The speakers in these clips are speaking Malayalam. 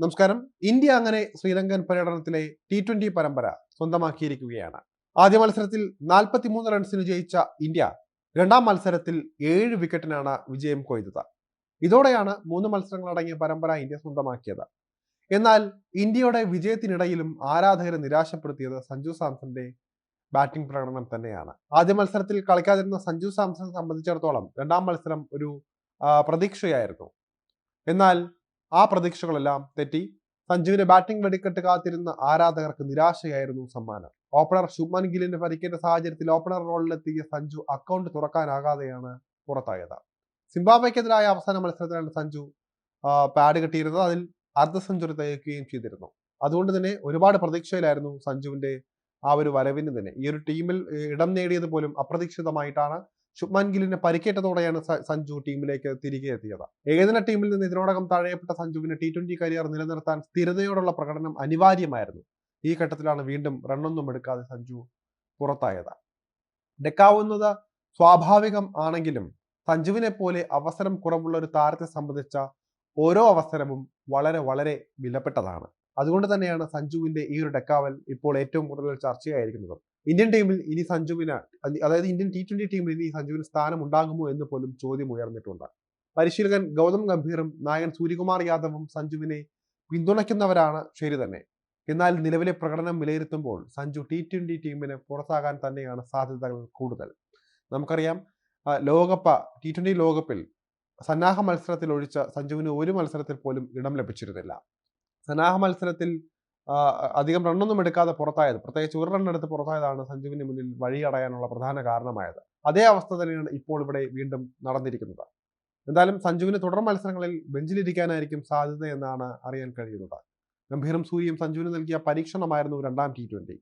നമസ്കാരം. ഇന്ത്യ അങ്ങനെ ശ്രീലങ്കൻ പര്യടനത്തിലെ ടി ട്വന്റി പരമ്പര സ്വന്തമാക്കിയിരിക്കുകയാണ്. ആദ്യ മത്സരത്തിൽ 43 റൺസിന് ജയിച്ച ഇന്ത്യ രണ്ടാം മത്സരത്തിൽ ഏഴ് വിക്കറ്റിനാണ് വിജയം കൊയ്തത്. ഇതോടെയാണ് മൂന്ന് മത്സരങ്ങളടങ്ങിയ പരമ്പര ഇന്ത്യ സ്വന്തമാക്കിയത്. എന്നാൽ ഇന്ത്യയുടെ വിജയത്തിനിടയിലും ആരാധകരെ നിരാശപ്പെടുത്തിയത് സഞ്ജു സാംസന്റെ ബാറ്റിംഗ് പ്രകടനം തന്നെയാണ്. ആദ്യ മത്സരത്തിൽ കളിക്കാതിരുന്ന സഞ്ജു സാംസനെ സംബന്ധിച്ചിടത്തോളം രണ്ടാം മത്സരം ഒരു പ്രതീക്ഷയായിരുന്നു. എന്നാൽ ആ പ്രതീക്ഷകളെല്ലാം തെറ്റി. സഞ്ജുവിന്റെ ബാറ്റിംഗ് വെടിക്കെട്ട് കാത്തിരുന്ന ആരാധകർക്ക് നിരാശയായിരുന്നു സമ്മാനം. ഓപ്പണർ ശുഭ്മൻ ഗില്ലിന്റെ പരിക്കേറ്റ സാഹചര്യത്തിൽ ഓപ്പണർ റോളിലെത്തിയ സഞ്ജു അക്കൗണ്ട് തുറക്കാനാകാതെയാണ് പുറത്തായത്. സിംബാബ്വെക്കെതിരായ അവസാന മത്സരത്തിലാണ് സഞ്ജു പാഡ് കിട്ടിയിരുന്നത്. അതിൽ അർദ്ധ സെഞ്ചുറി തികയ്ക്കുകയും ചെയ്തിരുന്നു. അതുകൊണ്ട് തന്നെ ഒരുപാട് പ്രതീക്ഷയിലായിരുന്നു സഞ്ജുവിന്റെ ആ ഒരു വരവിന് തന്നെ. ഈ ഒരു ടീമിൽ ഇടം നേടിയത് പോലും അപ്രതീക്ഷിതമായിട്ടാണ് ശുഭ്മാൻ ഗില്ലിന് പരിക്കേറ്റതോടെയാണ് സഞ്ജു ടീമിലേക്ക് തിരികെ എത്തിയത്. ഏകദിന ടീമിൽ നിന്ന് ഇതിനോടകം തഴയപ്പെട്ട സഞ്ജുവിന് ടി ട്വന്റി കരിയർ നിലനിർത്താൻ സ്ഥിരതയോടുള്ള പ്രകടനം അനിവാര്യമായിരുന്നു. ഈ ഘട്ടത്തിലാണ് വീണ്ടും റണ്ണൊന്നും എടുക്കാതെ സഞ്ജു പുറത്തായത്. ഡെക്കാവുന്നത് സ്വാഭാവികം ആണെങ്കിലും സഞ്ജുവിനെ പോലെ അവസരം കുറവുള്ള ഒരു താരത്തെ സംബന്ധിച്ച ഓരോ അവസരവും വളരെ വളരെ വിലപ്പെട്ടതാണ്. അതുകൊണ്ട് തന്നെയാണ് സഞ്ജുവിന്റെ ഈ ഒരു ഡെക്കാവൽ ഇപ്പോൾ ഏറ്റവും കൂടുതൽ ചർച്ചയായിരിക്കുന്നത്. ഇന്ത്യൻ ടീമിൽ ഇനി സഞ്ജുവിന് അതായത് ഇന്ത്യൻ ടി ട്വന്റി ടീമിൽ ഇനി സഞ്ജുവിന് സ്ഥാനം ഉണ്ടാകുമോ എന്ന് പോലും ചോദ്യം ഉയർന്നിട്ടുണ്ട്. പരിശീലകൻ ഗൗതം ഗംഭീറും നായകൻ സൂര്യകുമാർ യാദവും സഞ്ജുവിനെ പിന്തുണയ്ക്കുന്നവരാണ് ശരി തന്നെ. എന്നാൽ നിലവിലെ പ്രകടനം വിലയിരുത്തുമ്പോൾ സഞ്ജു ടി ട്വന്റി ടീമിന് പുറത്താകാൻ തന്നെയാണ് സാധ്യതകൾ കൂടുതൽ. നമുക്കറിയാം ലോകകപ്പ് ടി ട്വന്റി ലോകകപ്പിൽ സന്നാഹ മത്സരത്തിൽ ഒഴിച്ച സഞ്ജുവിന് ഒരു മത്സരത്തിൽ പോലും ഇടം ലഭിച്ചിരുന്നില്ല. സന്നാഹ മത്സരത്തിൽ അധികം റണ്ണൊന്നും എടുക്കാതെ പുറത്തായത് പ്രത്യേകിച്ച് ഒരു റണ്ണെടുത്ത് പുറത്തായതാണ് സഞ്ജുവിന് മുന്നിൽ വഴിയടയാനുള്ള പ്രധാന കാരണമായത്. അതേ അവസ്ഥ തന്നെയാണ് ഇപ്പോൾ ഇവിടെ വീണ്ടും നടന്നിരിക്കുന്നത്. എന്തായാലും സഞ്ജുവിന് തുടർ മത്സരങ്ങളിൽ ബെഞ്ചിലിരിക്കാനായിരിക്കും സാധ്യത എന്നാണ് അറിയാൻ കഴിയുന്നത്. ഗംഭീരം സൂര്യയും സഞ്ജുവിന് നൽകിയ പരീക്ഷണമായിരുന്നു രണ്ടാം ടി ട്വന്റി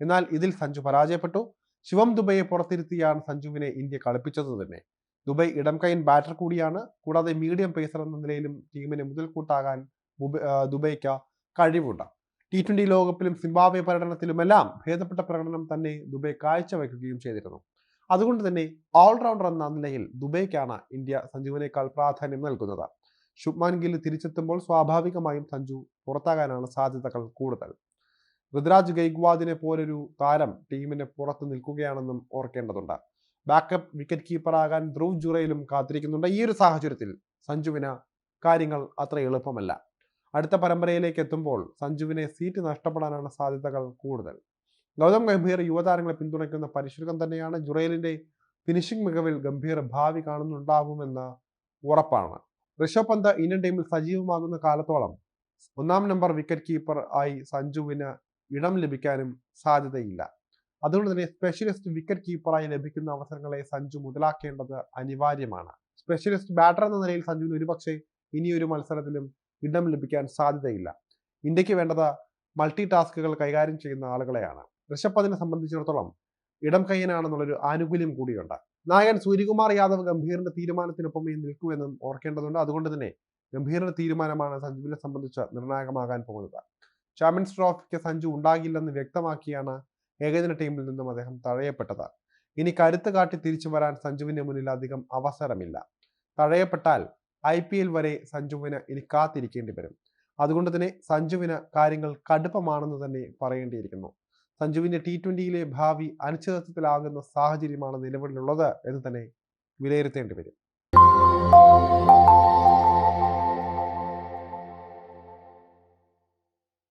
എന്നാൽ ഇതിൽ സഞ്ജു പരാജയപ്പെട്ടു. ശിവം ദുബൈയെ പുറത്തിരുത്തിയാണ് സഞ്ജുവിനെ ഇന്ത്യ കളിപ്പിച്ചത് തന്നെ. ദുബൈ ഇടം കൈൻ ബാറ്റർ കൂടിയാണ്. കൂടാതെ മീഡിയം പേസർ എന്ന നിലയിലും ടീമിനെ മുതൽക്കൂട്ടാകാൻ ദുബൈക്ക് കഴിവുണ്ട്. ടി ട്വന്റി ലോകകപ്പിലും സിംബാബ്വെ പര്യടനത്തിലുമെല്ലാം ഭേദപ്പെട്ട പ്രകടനം തന്നെ ദുബൈ കാഴ്ചവെക്കുകയും ചെയ്തിരുന്നു. അതുകൊണ്ട് തന്നെ ഓൾറൗണ്ടർ എന്ന നിലയിൽ ദുബൈക്കാണ് ഇന്ത്യ സഞ്ജുവിനേക്കാൾ പ്രാധാന്യം നൽകുന്നത്. ശുഭ്മാൻ ഗിൽ തിരിച്ചെത്തുമ്പോൾ സ്വാഭാവികമായും സഞ്ജു പുറത്താകാനാണ് സാധ്യതകൾ കൂടുതൽ. ഋതുരാജ് ഗൈഗ്വാദിനെ പോലൊരു താരം ടീമിന് പുറത്ത് നിൽക്കുകയാണെന്നും ഓർക്കേണ്ടതുണ്ട്. ബാക്കപ്പ് വിക്കറ്റ് കീപ്പറാകാൻ ധ്രുവ് ജുറയിലും കാത്തിരിക്കുന്നുണ്ട്. ഈ ഒരു സാഹചര്യത്തിൽ സഞ്ജുവിന് കാര്യങ്ങൾ അത്ര എളുപ്പമല്ല. അടുത്ത പരമ്പരയിലേക്ക് എത്തുമ്പോൾ സഞ്ജുവിനെ സീറ്റ് നഷ്ടപ്പെടാനാണ് സാധ്യതകൾ കൂടുതൽ. ഗൗതം ഗംഭീർ യുവതാരങ്ങളെ പിന്തുണയ്ക്കുന്ന പരിശീലകം തന്നെയാണ് ജുറേലിന്റെ ഫിനിഷിംഗ് മികവിൽ ഗംഭീർ ഭാവി കാണുന്നുണ്ടാകുമെന്ന ഉറപ്പാണ്. ഋഷഭ് പന്ത് ഇന്ത്യൻ ടീമിൽ സജീവമാകുന്ന കാലത്തോളം ഒന്നാം നമ്പർ വിക്കറ്റ് കീപ്പർ ആയി സഞ്ജുവിന് ഇടം ലഭിക്കാനും സാധ്യതയില്ല. അതുകൊണ്ട് തന്നെ സ്പെഷ്യലിസ്റ്റ് വിക്കറ്റ് കീപ്പറായി ലഭിക്കുന്ന അവസരങ്ങളെ സഞ്ജു മുതലാക്കേണ്ടത് അനിവാര്യമാണ്. സ്പെഷ്യലിസ്റ്റ് ബാറ്റർ എന്ന നിലയിൽ സഞ്ജുവിന് ഒരുപക്ഷെ ഇനിയൊരു മത്സരത്തിലും ഇടം ലഭിക്കാൻ സാധ്യതയില്ല. ഇന്ത്യയ്ക്ക് വേണ്ടത് മൾട്ടി ടാസ്കുകൾ കൈകാര്യം ചെയ്യുന്ന ആളുകളെയാണ്. ഋഷഭ് പന്തിനെ സംബന്ധിച്ചിടത്തോളം ഇടം കയ്യനാണെന്നുള്ളൊരു ആനുകൂല്യം കൂടിയുണ്ട്. നായകൻ സൂര്യകുമാർ യാദവ് ഗംഭീറിന്റെ തീരുമാനത്തിനൊപ്പമേ നിൽക്കുമെന്നും ഓർക്കേണ്ടതുണ്ട്. അതുകൊണ്ട് തന്നെ ഗംഭീറിന്റെ തീരുമാനമാണ് സഞ്ജുവിനെ സംബന്ധിച്ച് നിർണായകമാകാൻ പോകുന്നത്. ചാമ്പ്യൻസ് ട്രോഫിക്ക് സഞ്ജു ഉണ്ടാകില്ലെന്ന് വ്യക്തമാക്കിയാണ് ഏകദിന ടീമിൽ നിന്നും അദ്ദേഹം തഴയപ്പെട്ടത്. ഇനി കരുത്ത് കാട്ടി തിരിച്ചു വരാൻ സഞ്ജുവിന്റെ മുന്നിൽ അധികം അവസരമില്ല. തഴയപ്പെട്ടാൽ ഐ പി എൽ വരെ സഞ്ജുവിന് ഇനി കാത്തിരിക്കേണ്ടി വരും. അതുകൊണ്ട് തന്നെ സഞ്ജുവിന് കാര്യങ്ങൾ കടുപ്പമാണെന്ന് തന്നെ പറയേണ്ടിയിരിക്കുന്നു. സഞ്ജുവിന്റെ ടി ട്വന്റിയിലെ ഭാവി അനിശ്ചിതത്വത്തിലാകുന്ന സാഹചര്യമാണ് നിലവിലുള്ളത് എന്ന് തന്നെ വിലയിരുത്തേണ്ടി വരും.